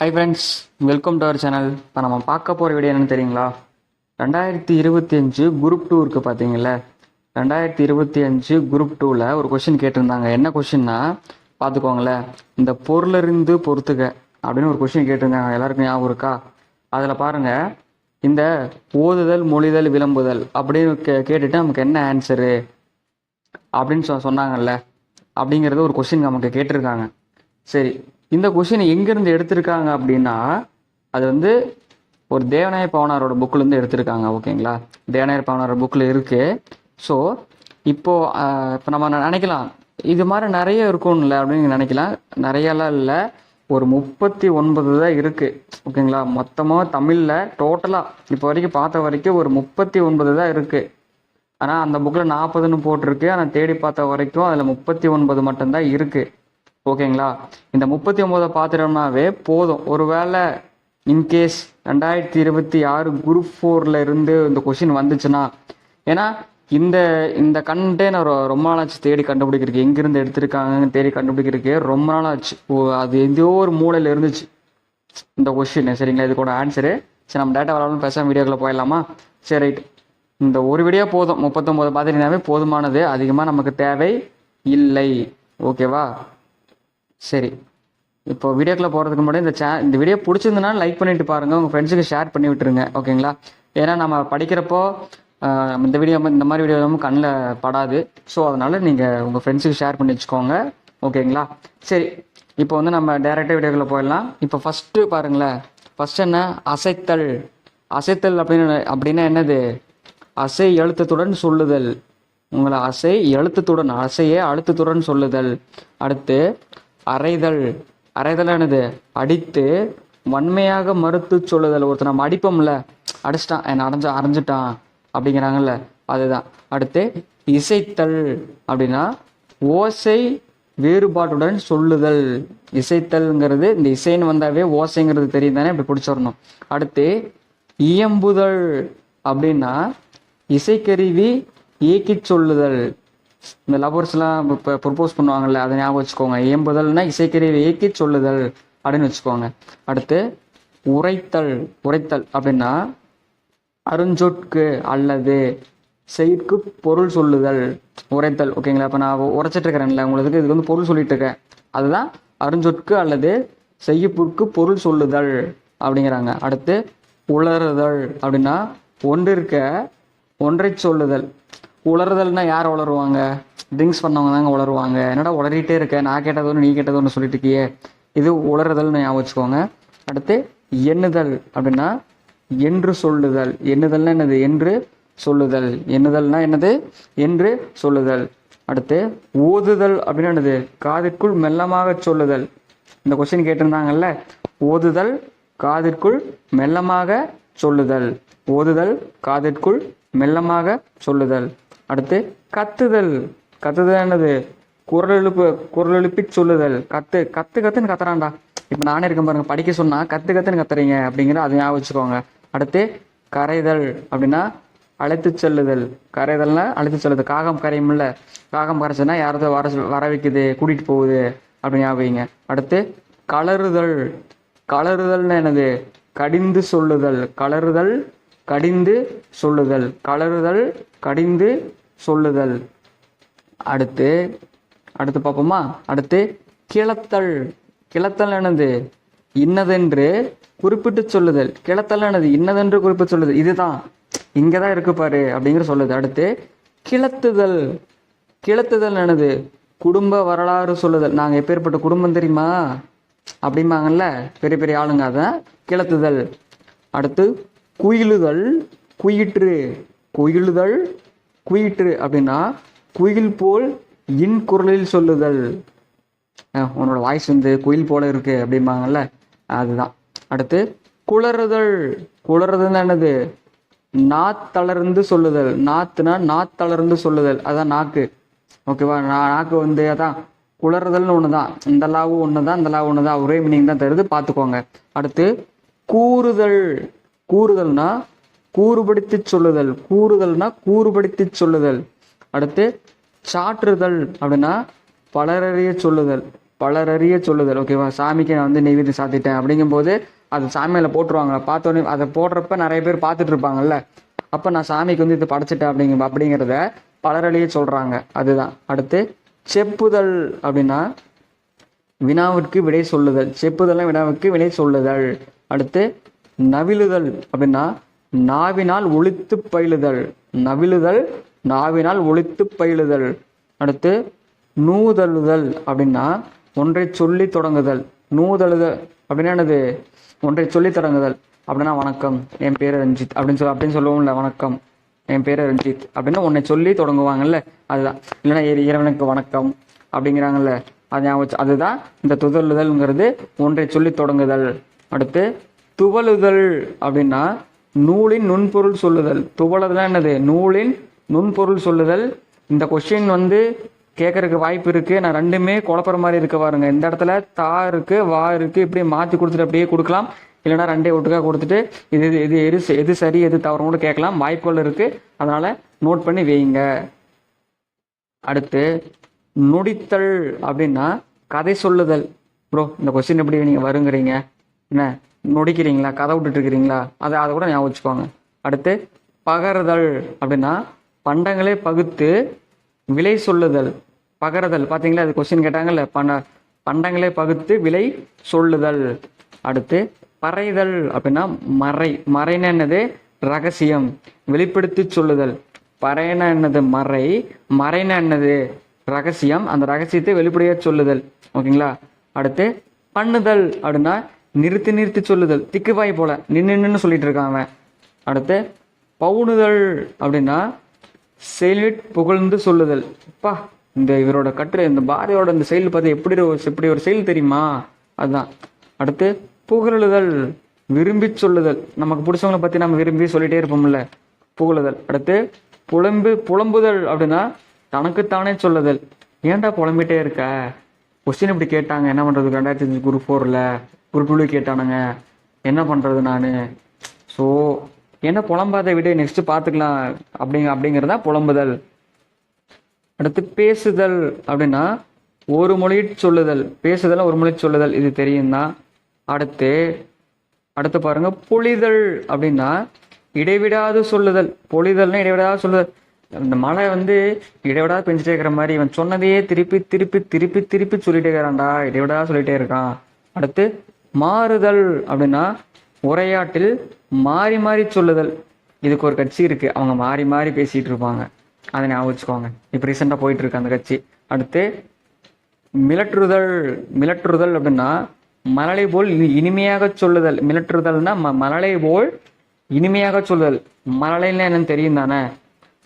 Hi friends welcome to our channel இப்போ நம்ம பார்க்க போகிற வீடியோ என்னன்னு தெரியுங்களா? ரெண்டாயிரத்தி இருபத்தி அஞ்சு குரூப் டூ இருக்குது பார்த்தீங்களா ரெண்டாயிரத்தி இருபத்தி அஞ்சு குரூப் டூவில் ஒரு கொஷின் கேட்டிருந்தாங்க. என்ன கொஷின்னா பார்த்துக்கோங்களேன் இந்த பொருளிருந்து பொறுத்துக்க அப்படின்னு ஒரு கொஷின் கேட்டிருந்தாங்க. எல்லாருக்கும் ஞாபகம் இருக்கா? அதில் பாருங்கள் இந்த ஓதுதல் மொழிதல் விளம்புதல் அப்படின்னு கே கேட்டுட்டு நமக்கு என்ன ஆன்சரு அப்படின்னு சொ சொன்னாங்கல்ல. அப்படிங்கிறது ஒரு கொஷின் நமக்கு கேட்டிருக்காங்க. சரி இந்த கொஷின் எங்கேருந்து எடுத்திருக்காங்க அப்படின்னா அது வந்து ஒரு தேவநாய பவனாரோட புக்கிலேருந்து எடுத்திருக்காங்க ஓகேங்களா தேவநாயர் பவனாரோட புக்கில் இருக்குது ஸோ இப்போது இப்போ நம்ம நினைக்கலாம். இது மாதிரி நிறைய இருக்கும்ல அப்படின்னு நினைக்கலாம். நிறையலாம் இல்லை. ஒரு முப்பத்தி ஒன்பது தான் இருக்குது ஓகேங்களா மொத்தமாக தமிழில் டோட்டலாக இப்போ வரைக்கும் பார்த்த வரைக்கும் ஒரு முப்பத்தி ஒன்பது தான் இருக்குது ஆனால் அந்த புக்கில் நாற்பதுன்னு போட்டிருக்கு. ஆனால் தேடி பார்த்த வரைக்கும் அதில் முப்பத்தி ஒன்பது மட்டும்தான் இருக்குது ஓகேங்களா? இந்த முப்பத்தி ஒன்பதை பார்த்துட்டோம்னாவே போதும். ஒருவேளை இன்கேஸ் ரெண்டாயிரத்தி இருபத்தி ஆறு குரூப் ஃபோரில் இருந்து இந்த கொஷின் வந்துச்சுன்னா ஏன்னா இந்த இந்த கண்டே நான் ரொ- ரொம்ப நாள் ஆச்சு தேடி கண்டுபிடிக்கிறதுக்கு. எங்கேருந்து எடுத்திருக்காங்கன்னு தேடி கண்டுபிடிக்கிறதுக்கு ரொம்ப நாள் ஆச்சு ஓ அது எங்கேயோ ஒரு மூலையில் இருந்துச்சு. இந்த கொஷின் சரிங்களா? இதுக்கோட ஆன்சரு சரி நம்ம டேட்டா வரலாம் பேச வீடியோக்குள்ள போயிடலாமா? சரி ரைட் இந்த ஒரு வீடியோ போதும். முப்பத்தொம்போது பார்த்துட்டீங்கன்னாவே போதுமானது. அதிகமாக நமக்கு தேவை இல்லை. ஓகேவா? சரி. இப்போ வீடியோக்குள்ளே போகிறதுக்கு முன்னாடி இந்த சே இந்த வீடியோ பிடிச்சிருந்தனா லைக் பண்ணிட்டு பாருங்கள் உங்கள் ஃப்ரெண்ட்ஸுக்கு ஷேர் பண்ணி விட்டுருங்க. ஓகேங்களா ஏன்னா நம்ம படிக்கிறப்போ இந்த வீடியோ இந்த மாதிரி வீடியோ நம்ம கண்ணில் படாது. ஸோ அதனால் நீங்கள் உங்கள் ஃப்ரெண்ட்ஸுக்கு ஷேர் பண்ணி வச்சுக்கோங்க. ஓகேங்களா சரி. இப்போ வந்து நம்ம டேரெக்டாக வீடியோக்குள்ளே போயிடலாம். இப்போ ஃபஸ்ட்டு பாருங்களேன். ஃபஸ்ட் என்ன? அசைத்தல். அசைத்தல் அப்படின்னு அப்படின்னா என்னது? அசை எழுத்தத்துடன் சொல்லுதல். உங்களை அசை எழுத்தத்துடன் அசையே அழுத்தத்துடன் சொல்லுதல். அடுத்து அறைதல் அரைதலானது அடித்து வன்மையாக மறுத்து சொல்லுதல். ஒருத்தர் நம்ம அடிப்போம்ல அடிச்சிட்டான் என்னை அடைஞ்ச அரைஞ்சிட்டான் அப்படிங்கிறாங்கல்ல அதுதான். அடுத்து இசைத்தல் அப்படின்னா ஓசை வேறுபாட்டுடன் சொல்லுதல். இசைத்தல்ங்கிறது இந்த இசைன்னு வந்தாவே ஓசைங்கிறது தெரியும் தானே இப்படி பிடிச்சிடணும். அடுத்து இயம்புதல் அப்படின்னா இசைக்கருவி இயக்கிச் சொல்லுதல். இந்த லவர்ஸ்லாம் இப்போ ப்ரொப்போஸ் பண்ணுவாங்கல்ல அதை ஞாபகம் வச்சுக்கோங்க. ஏம்புதல்னா இசைக்கருவி ஏக்கி சொல்லுதல் அப்படின்னு வச்சுக்கோங்க. அடுத்து உரைத்தல் உரைத்தல் அப்படின்னா அருஞ்சொற்கு அல்லது செய்க்கு பொருள் சொல்லுதல் உரைத்தல். ஓகேங்களா இப்போ நான் உரைச்சிட்டு இருக்கிறேன்ல உங்களுக்கு இதுக்கு வந்து பொருள் சொல்லிட்டு இருக்கேன். அதுதான் அருஞ்சொற்கு அல்லது செய்யப்புற்கு பொருள் சொல்லுதல் அப்படிங்கிறாங்க. அடுத்து உளறுதல் அப்படின்னா ஒன்றிருக்க ஒன்றை சொல்லுதல். உளறுதல்னா யார் உளருவாங்க? ட்ரிங்க்ஸ் பண்ணவங்க தாங்க உளருவாங்க. என்னடா உளறிட்டே இருக்க? நான் கேட்டது ஒன்று நீ கேட்டது ஒன்று சொல்லிட்டு இருக்கியே. இது உளறுதல்னு ஞாபகம் வச்சுக்கோங்க. அடுத்து எண்ணுதல் அப்படின்னா என்று சொல்லுதல். எண்ணுதல்னா என்னது? என்று சொல்லுதல். எண்ணுதல்னா என்னது? என்று சொல்லுதல். அடுத்து ஓதுதல் அப்படின்னா என்னது? காதிற்குள் மெல்லமாக சொல்லுதல். இந்த கொஸ்டின் கேட்டிருந்தாங்கல்ல? ஓதுதல் காதிற்குள் மெல்லமாக சொல்லுதல். ஓதுதல் காதிற்குள் மெல்லமாக சொல்லுதல். அடுத்து கத்துதல். கத்துதல் என்னது? குரல் எழுப்பு குரல் எழுப்பி சொல்லுதல். கத்து கத்து கத்துன்னு கத்துறான்டா. இப்போ நானே இருக்கேன் பாருங்க படிக்க சொன்னா கத்து கத்துன்னு கத்துறீங்க அப்படிங்கிற அதை ஞாபகம் வச்சுக்கோங்க. அடுத்து கரைதல் அப்படின்னா அழைத்து செல்லுதல். கரைதல்னா அழைத்து செல்லுதல் காகம் கரையும்ல. காகம் கரைச்சுன்னா யாராவது வர வர வைக்குது கூட்டிட்டு போகுது அப்படின்னு ஞாபகம் வைங்க. அடுத்து கலறுதல். கலறுதல்னா என்னது? கடிந்து சொல்லுதல். கலறுதல் கடிந்து சொல்லுதல். கலறுதல் கடிந்து சொல்லுதல். அடுத்து அடுத்து பார்ப்போமா? அடுத்து கிளத்தல். கிளத்தல் என்னது? இன்னதென்று குறிப்பிட்டு சொல்லுதல். கிளத்தல் என்னது? இன்னதென்று குறிப்பிட்டு சொல்லுதல். இதுதான். இங்கே தான் இருக்கு பாரு அப்படிங்கிற சொல்லுது. அடுத்து கிளத்துதல். கிளத்துதல் என்னது? குடும்ப வரலாறு சொல்லுதல். நாங்கள் எப்பேற்பட்ட குடும்பம் தெரியுமா? அப்படிம்பாங்கல்ல? பெரிய பெரிய ஆளுங்க அதான். கிளத்துதல். அடுத்து குயிலுதல் குயிற்று குயிலுதல் குயிற்று அப்படின்னா குயில் போல் இன் குரலில் சொல்லுதல். உன்னோட வாய்ஸ் வந்து குயில் போல இருக்கு அப்படிம்பாங்கல்ல அதுதான். அடுத்து குளறுதல். குளறுதல் என்னது? நாத்தளர்ந்து சொல்லுதல். நாத்துனா நாத்தளர்ந்து சொல்லுதல். அதான் நாக்கு. ஓகேவா நான் நாக்கு வந்து அதான் குளறுதல்னு ஒன்று தான் இந்த லாவும் ஒன்று தான் இந்த லாவும் ஒன்று தான் ஒரே மீனிங் தான் தருது. பார்த்துக்கோங்க. அடுத்து கூறுதல். கூறுதல்னா கூறுபடுத்தி சொல்லுதல். கூறுதல்னா கூறுபடுத்தி சொல்லுதல். அடுத்து சாற்றுதல் அப்படின்னா பலரறிய சொல்லுதல். பலரறிய சொல்லுதல். ஓகேவா சாமிக்கு நான் வந்து நெய்வேதி சாத்திட்டேன். அப்படிங்கும்போது அது சாமியில் போட்டுருவாங்க பார்த்தோன்னே அதை போடுறப்ப நிறைய பேர் பார்த்துட்டு இருப்பாங்கல்ல. அப்போ நான் சாமிக்கு வந்து இது படைச்சிட்டேன் அப்படிங்க அப்படிங்கிறத பலரழிய சொல்கிறாங்க அதுதான். அடுத்து செப்புதல் அப்படின்னா வினாவிற்கு விடை சொல்லுதல். செப்புதல் வினாவுக்கு விடை சொல்லுதல். அடுத்து நவிலுதல் அப்படின்னா நாவினால் ஒழித்து பயிலுதல். நவிலுதல் நாவினால் ஒழித்து பயிலுதல். அடுத்து நூதழுதல் அப்படின்னா ஒன்றை சொல்லி தொடங்குதல். நூதழுதல் அப்படின்னா என்னது? ஒன்றை சொல்லி தொடங்குதல். அப்படின்னா வணக்கம் என் பேர் ரஞ்சித். அப்படின்னு சொல்ல அப்படின்னு சொல்லுவோம்ல வணக்கம் என் பேர் ரஞ்சித். அப்படின்னா உன்னை சொல்லி தொடங்குவாங்கல்ல அதுதான். இல்லைன்னா இறைவனுக்கு வணக்கம் அப்படிங்கிறாங்கல்ல அது ஞாபகம் அதுதான் இந்த துதழுதல்ங்கிறது ஒன்றை சொல்லி தொடங்குதல். அடுத்து துவளுதல் அப்படின்னா நூலின் நுண்பொருள் சொல்லுதல். துவலுதல் என்னது? நூலின் நுண்பொருள் சொல்லுதல். இந்த கொஷின் வந்து கேட்கறதுக்கு வாய்ப்பு இருக்கு. நான் ரெண்டுமே குழப்பற மாதிரி இருக்க பாருங்க. இந்த இடத்துல தா இருக்கு வா இருக்கு இப்படி மாத்தி கொடுத்துட்டு அப்படியே கொடுக்கலாம். இல்லைன்னா ரெண்டே ஒட்டுக்கா கொடுத்துட்டு இது இது எது ச- எது சரி எது தவறுன்னு கேட்கலாம். வாய்ப்புகள் இருக்கு. அதனால நோட் பண்ணி வைங்க. அடுத்து நொடித்தல் அப்படின்னா கதை சொல்லுதல். ப்ரோ இந்த கொஸ்டின் எப்படி நீங்க வருங்கிறீங்க? என்ன? நொடிக்கிறீங்களா? கதை விட்டுட்டு இருக்கிறீங்களா அதை அதை கூட ஞாபகம் வச்சுக்கோங்க. அடுத்து பகருதல் அப்படின்னா பண்டங்களே பகுத்து விலை சொல்லுதல். பகருதல் பார்த்தீங்களா? அது கொஸ்டின் கேட்டாங்கல்ல. பண்ட பண்டங்களே பகுத்து விலை சொல்லுதல். அடுத்து பறைதல் அப்படின்னா மறை. மறைன என்னது? ரகசியம். வெளிப்படுத்தி சொல்லுதல். பறையன என்னது? மறை. மறைன என்னது? ரகசியம். அந்த ரகசியத்தை வெளிப்படையாக சொல்லுதல். ஓகேங்களா? அடுத்து பண்ணுதல் அப்படின்னா நிறுத்தி நிறுத்தி சொல்லுதல். திக்குவாய் போல. நின்று நின்னு சொல்லிட்டு இருக்கான் அவன். அடுத்து பவுனுதல் அப்படின்னா செயலிட் புகழ்ந்து சொல்லுதல். அப்பா இந்த இவரோட கட்டுரை இந்த பாரதியோட இந்த செயல் பார்த்து எப்படி ஒரு எப்படி ஒரு செயல் தெரியுமா? அதுதான். அடுத்து புகழுதல். விரும்பி சொல்லுதல். நமக்கு பிடிச்சவங்கள பற்றி நம்ம விரும்பி சொல்லிட்டே இருப்போம்ல. புகழுதல். அடுத்து புலம்பு புலம்புதல் அப்படின்னா தனக்குத்தானே சொல்லுதல். ஏன்டா புலம்பிட்டே இருக்க? கொஸ்டின் இப்படி கேட்டாங்க. என்ன பண்ணுறது ரெண்டாயிரத்தி அஞ்சு குரூப் ஃபோரில் குரூப் கேட்டானுங்க என்ன பண்ணுறது நான்? ஸோ என்ன புலம்பாத விட நெக்ஸ்ட் பார்த்துக்கலாம் அப்படிங்க அப்படிங்கிறதா புலம்புதல். அடுத்து பேசுதல் அப்படின்னா ஒரு மொழி சொல்லுதல். பேசுதல் ஒரு மொழி சொல்லுதல். இது தெரியும் தான். அடுத்து அடுத்து பாருங்க பொழிதல் அப்படின்னா இடைவிடாது சொல்லுதல். பொழிதல்னா இடைவிடாது சொல்லுதல். இந்த மழை வந்து இடைவிடாது பெஞ்சிட்டே இருக்கிற மாதிரி இவன் சொன்னதையே திருப்பி திருப்பி திருப்பி திருப்பி சொல்லிட்டே இருக்கிறான்டா. இடைவிடாது சொல்லிட்டே இருக்கான். அடுத்து மாறுதல் அப்படின்னா உரையாட்டில் மாறி மாறி சொல்லுதல். இதுக்கு ஒரு கட்சி இருக்கு. அவங்க மாறி மாறி பேசிட்டு இருப்பாங்க. அதை ஞாபகம் வச்சுக்கோங்க. இப்போ ரீசெண்டாக போயிட்டு இருக்கு அந்த கட்சி. அடுத்து மிலற்றுதல். மிலற்றுதல் அப்படின்னா மலலை போல் இனி- இனிமையாக சொல்லுதல். மிலற்றுதல்னா ம- மலலை போல் இனிமையாக சொல்லுதல். மலலைன்னா என்னன்னு தெரியும் தானே?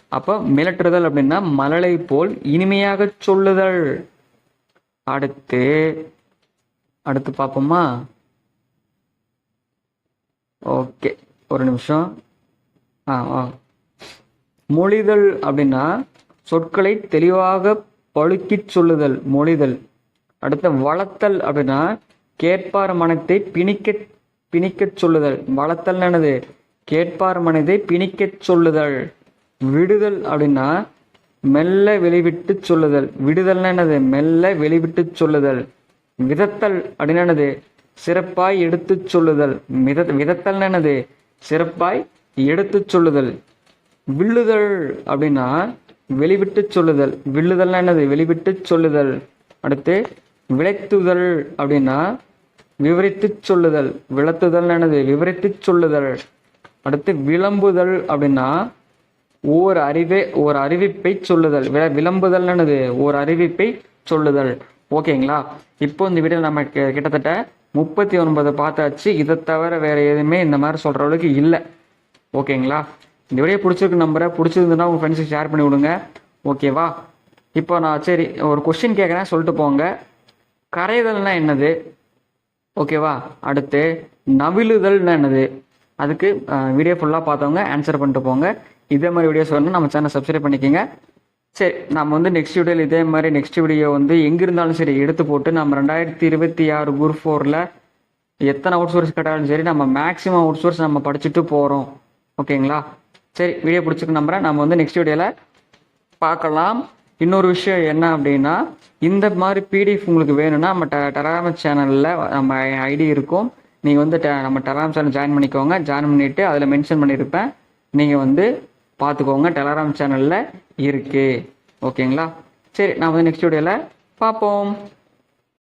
அப்போ மிலற்றுதல் அப்படின்னா மலலை போல் இனிமையாக சொல்லுதல். அடுத்து அடுத்து பார்ப்போமா? ஓகே ஒரு நிமிஷம். ஆ ஆ. மொழிதல் அப்படின்னா சொற்களை தெளிவாக பழுக்கிச் சொல்லுதல் மொழிதல். அடுத்து வளர்த்தல் அப்படின்னா கேட்பார் மனத்தை பிணிக்க பிணிக்கச் சொல்லுதல். வளர்த்தல் என்னது? கேட்பார் மனதை பிணிக்கச் சொல்லுதல். விடுதல் அப்படின்னா மெல்ல வெளிவிட்டு சொல்லுதல். விடுதல் என்னது? மெல்ல வெளிவிட்டு சொல்லுதல். விதத்தல் அப்படின்னா என்னது? சிறப்பாய் எடுத்துச் சொல்லுதல். மித விதத்தல் என்னது? சிறப்பாய் எடுத்துச் சொல்லுதல். வில்லுதல் அப்படின்னா வெளிவிட்டு சொல்லுதல். வில்லுதல்னா என்னது? வெளிவிட்டு சொல்லுதல். அடுத்து விளைத்துதல் அப்படின்னா விவரித்து சொல்லுதல். விளத்துதல் என்னது? விவரித்து சொல்லுதல். அடுத்து விளம்புதல் அப்படின்னா ஓர் அறிவை ஓர் அறிவிப்பை சொல்லுதல். வி- விளம்புதல் என்னது? ஓர் அறிவிப்பை சொல்லுதல். ஓகேங்களா? இப்போ இந்த வீடியோ நம்ம கிட்டத்தட்ட முப்பத்தி ஒன்பது பார்த்தாச்சு. இதை தவிர வேறு எதுவுமே இந்த மாதிரி சொல்கிற அளவுக்கு இல்லை. ஓகேங்களா? இந்த வீடியோ பிடிச்சிருக்கு நம்பரை பிடிச்சிருந்துன்னா உங்கள் ஃப்ரெண்ட்ஸுக்கு ஷேர் பண்ணி விடுங்க. ஓகேவா? இப்போ நான் சரி ஒரு கொஷின் கேட்குறேன். சொல்லிட்டு போங்க. கரைதல்னா என்னது? ஓகேவா? அடுத்து நவிழுதல்னா என்னது? அதுக்கு வீடியோ ஃபுல்லாக பார்த்தவங்க ஆன்சர் பண்ணிட்டு போங்க. இதே மாதிரி வீடியோஸ் வேணும் நம்ம சேனல் சப்ஸ்கிரைப் பண்ணிக்கோங்க. சரி நம்ம வந்து நெக்ஸ்ட் வீடியோவில் இதே மாதிரி நெக்ஸ்ட் வீடியோ வந்து எங்கே இருந்தாலும் சரி எடுத்து போட்டு நம்ம ரெண்டாயிரத்தி இருபத்தி ஆறு குரூப் ஃபோரில் எத்தனை அவுட் சோர்ஸ் கேட்டாலும் சரி நம்ம மேக்ஸிமம் அவுட் சோர்ஸ் நம்ம படிச்சுட்டு போகிறோம் ஓகேங்களா? சரி வீடியோ பிடிச்சிருக்கு நம்புகிறேன் நம்ம வந்து நெக்ஸ்ட் வீடியோவில் பார்க்கலாம். இன்னொரு விஷயம் என்ன அப்படின்னா இந்த மாதிரி பிடிஎஃப் உங்களுக்கு வேணும்னா நம்ம ட டெராம சேனலில் நம்ம ஐடி இருக்கும். நீங்கள் வந்து நம்ம டெராம் சேனல் ஜாயின் பண்ணிக்கோங்க. ஜாயின் பண்ணிவிட்டு அதில் மென்ஷன் பண்ணியிருப்பேன் நீங்கள் வந்து பார்த்துக்கோங்க. டெலகிராம் சேனலில் இருக்குது ஓகேங்களா? சரி நான் வந்து நெக்ஸ்ட் வீடியோவில் பார்ப்போம்.